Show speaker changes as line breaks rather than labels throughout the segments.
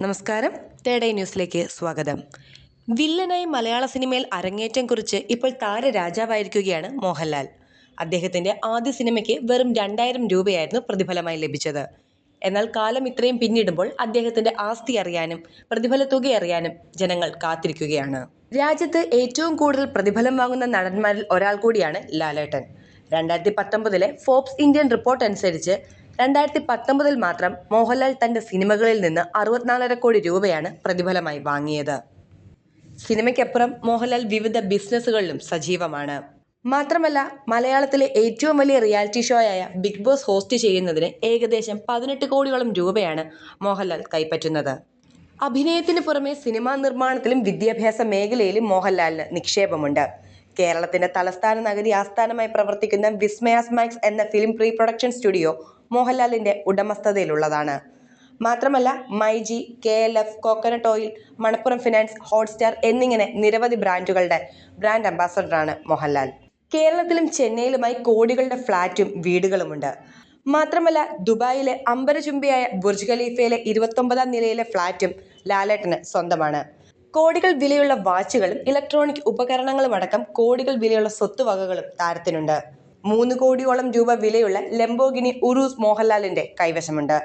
നമസ്കാരം. തേടൈ ന്യൂസിലേക്ക് സ്വാഗതം. വില്ലനായി മലയാള സിനിമയിൽ അരങ്ങേറ്റം കുറിച്ച് ഇപ്പോൾ താരരാജാവായിരിക്കുകയാണ് മോഹൻലാൽ. അദ്ദേഹത്തിന്റെ ആദ്യ സിനിമയ്ക്ക് വെറും രണ്ടായിരം രൂപയായിരുന്നു പ്രതിഫലമായി ലഭിച്ചത്. എന്നാൽ കാലം ഇത്രയും പിന്നിടുമ്പോൾ അദ്ദേഹത്തിന്റെ ആസ്തി അറിയാനും പ്രതിഫല തുക അറിയാനും ജനങ്ങൾ കാത്തിരിക്കുകയാണ്. രാജ്യത്ത് ഏറ്റവും കൂടുതൽ പ്രതിഫലം വാങ്ങുന്ന നടന്മാരിൽ ഒരാൾ കൂടിയാണ് ലാലേട്ടൻ. രണ്ടായിരത്തി പത്തൊമ്പതിലെ ഫോബ്സ് ഇന്ത്യൻ റിപ്പോർട്ട് അനുസരിച്ച് രണ്ടായിരത്തി പത്തൊമ്പതിൽ മാത്രം മോഹൻലാൽ തന്റെ സിനിമകളിൽ നിന്ന് അറുപത്തിനാലര കോടി രൂപയാണ് പ്രതിഫലമായി വാങ്ങിയത്. സിനിമയ്ക്കപ്പുറം മോഹൻലാൽ വിവിധ ബിസിനസ്സുകളിലും സജീവമാണ്. മാത്രമല്ല മലയാളത്തിലെ ഏറ്റവും വലിയ റിയാലിറ്റി ഷോയായ ബിഗ് ബോസ് ഹോസ്റ്റ് ചെയ്യുന്നതിന് ഏകദേശം പതിനെട്ട് കോടിയോളം രൂപയാണ് മോഹൻലാൽ കൈപ്പറ്റുന്നത്. അഭിനയത്തിന് പുറമെ സിനിമാ നിർമ്മാണത്തിലും വിദ്യാഭ്യാസ മേഖലയിലും മോഹൻലാലിന് നിക്ഷേപമുണ്ട്. കേരളത്തിന്റെ തലസ്ഥാന നഗരി ആസ്ഥാനമായി പ്രവർത്തിക്കുന്ന വിസ്മയാസ് മാക്സ് എന്ന ഫിലിം പ്രീ പ്രൊഡക്ഷൻ സ്റ്റുഡിയോ മോഹൻലാലിന്റെ ഉടമസ്ഥതയിലുള്ളതാണ്. മാത്രമല്ല myG K L F coconut oil Manappuram finance Hotstar എന്നിങ്ങനെ നിരവധി ബ്രാൻഡുകളുടെ ബ്രാൻഡ് അംബാസഡറാണ് മോഹൻലാൽ. കേരളത്തിലും ചെന്നൈയിലുമായി കോടികളുടെ ഫ്ളാറ്റും വീടുകളുമുണ്ട്. മാത്രമല്ല ദുബായിലെ അമ്പരചുംബിയായ ബുർജ് ഖലീഫയിലെ ഇരുപത്തൊമ്പതാം നിലയിലെ ഫ്ളാറ്റും ലാലേട്ടന് സ്വന്തമാണ്. കോടികൾ വിലയുള്ള വാച്ചുകളും ഇലക്ട്രോണിക് ഉപകരണങ്ങളും അടക്കം കോടികൾ വിലയുള്ള സ്വത്തുവകകളും താരത്തിനുണ്ട്. മൂന്ന് കോടിയോളം രൂപ വിലയുള്ള ലംബോഗിനി ഉറൂസ് മോഹൻലാലിന്റെ കൈവശമുണ്ട്.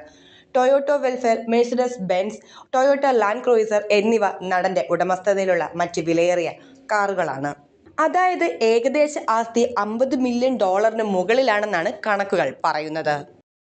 Toyota Vellfire Mercedes Benz Toyota Land Cruiser എന്നിവ നടന്റെ ഉടമസ്ഥതയിലുള്ള മറ്റ് വിലയേറിയ കാറുകളാണ്. അതായത് ഏകദേശ ആസ്തി അമ്പത് മില്യൺ ഡോളറിന് മുകളിലാണെന്നാണ് കണക്കുകൾ പറയുന്നത്.